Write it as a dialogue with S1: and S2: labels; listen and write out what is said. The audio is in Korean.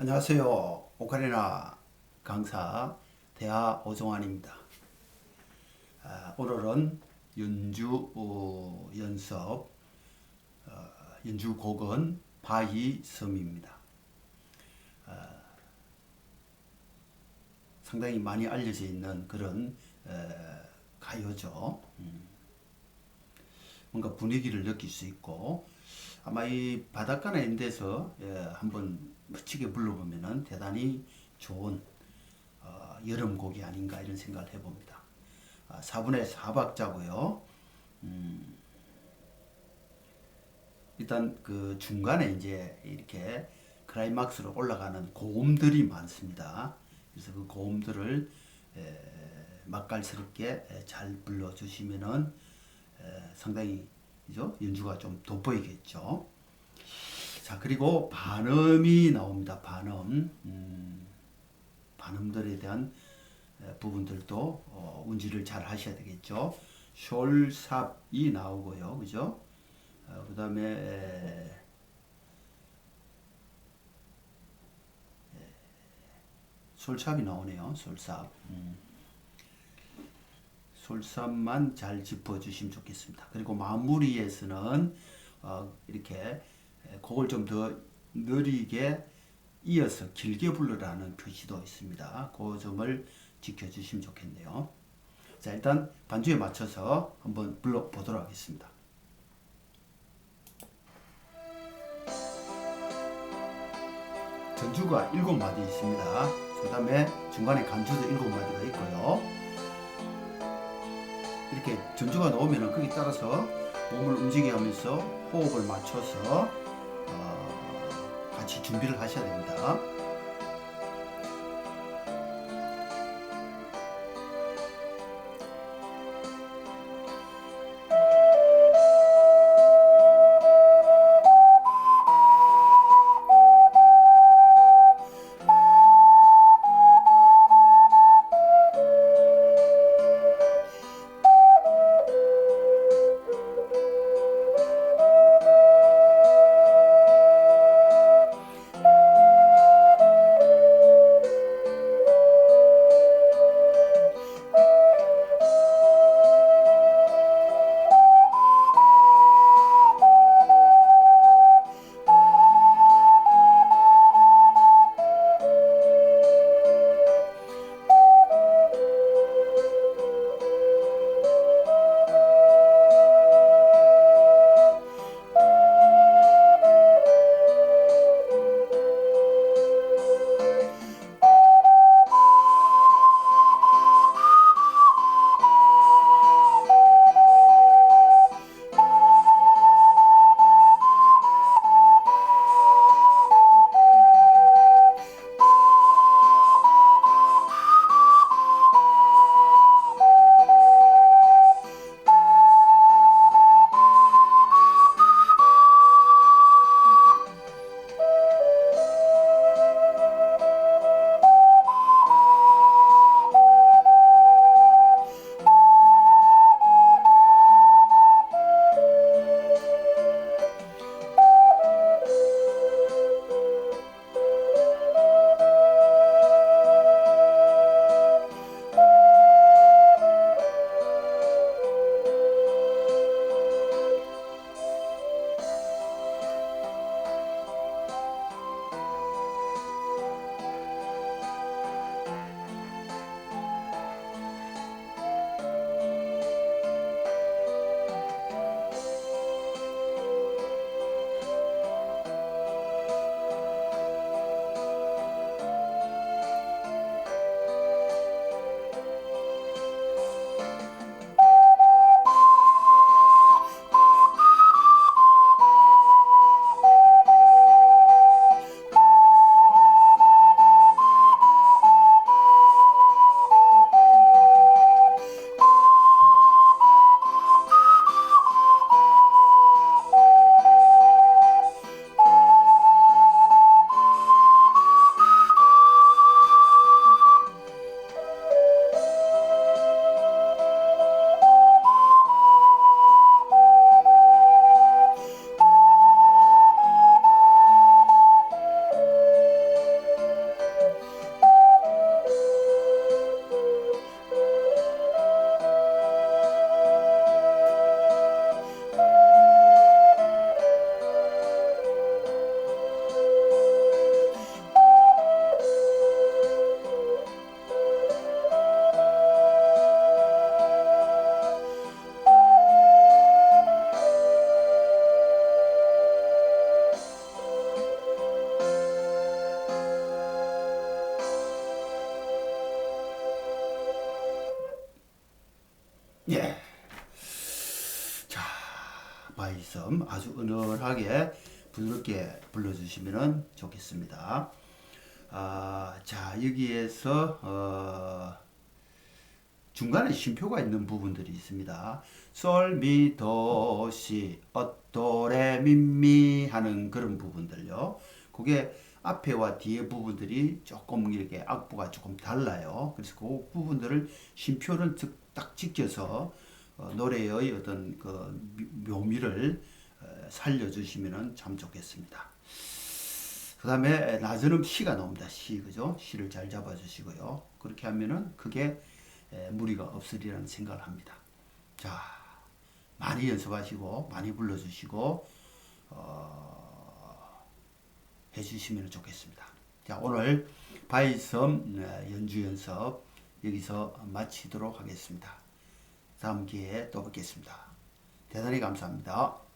S1: 안녕하세요. 오카리나 강사 대하 오종환입니다. 아, 오늘은 연주 어, 연습 어, 연주 곡은 바이 섬입니다. 아, 상당히 많이 알려져 있는 그런 에, 가요죠. 음. 뭔가 분위기를 느낄 수 있고 아마 이 바닷가나 이런 데서 예, 한번 멋지게 불러보면은 대단히 좋은 어, 여름 곡이 아닌가 이런 생각을 해봅니다. 아, 4분의 4박자고요. 음, 일단 그 중간에 이제 이렇게 클라이막스로 올라가는 고음들이 많습니다. 그래서 그 고음들을 에, 맛깔스럽게 에, 잘 불러주시면은 에, 상당히 그죠? 연주가 좀 돋보이겠죠. 자 그리고 반음이 나옵니다. 반음 음, 반음들에 대한 에, 부분들도 어, 운지를 잘 하셔야 되겠죠. 숄삽이 나오고요, 그죠? 어, 그 다음에 에, 솔삽이 나오네요. 솔삽. 음. 솔삽만 잘 짚어주시면 좋겠습니다. 그리고 마무리에서는 어, 이렇게 곡을 좀 더 느리게 이어서 길게 부르라는 표시도 있습니다. 그 점을 지켜주시면 좋겠네요. 자, 일단 반주에 맞춰서 한번 불러보도록 하겠습니다. 전주가 일곱 마디 있습니다. 그 다음에 중간에 간주도 일곱 마디가 있고요. 이렇게 전주가 나오면은 거기 따라서 몸을 움직여 하면서 호흡을 맞춰서 어, 같이 준비를 하셔야 됩니다. 것처럼 아주 은은하게 부드럽게 불러주시면 좋겠습니다. 아, 자 여기에서 어, 중간에 쉼표가 있는 부분들이 있습니다. 솔, 미, 도, 시, 어, 도, 레, 미, 미 하는 그런 부분들요. 그게 앞에와 뒤에 부분들이 조금 이렇게 악보가 조금 달라요. 그래서 그 부분들을 쉼표를 즉- 딱 지켜서 어, 노래의 어떤 그 미- 묘미를 어, 살려주시면 참 좋겠습니다. 그 다음에 나저름 시가 나옵니다. 시, 그죠? 시를 잘 잡아주시고요. 그렇게 하면은 그게 에, 무리가 없으리라는 생각을 합니다. 자, 많이 연습하시고, 많이 불러주시고, 어, 해주시면 좋겠습니다. 자, 오늘 바이섬 에, 연주 연습 여기서 마치도록 하겠습니다. 다음 기회에 또 뵙겠습니다. 대단히 감사합니다.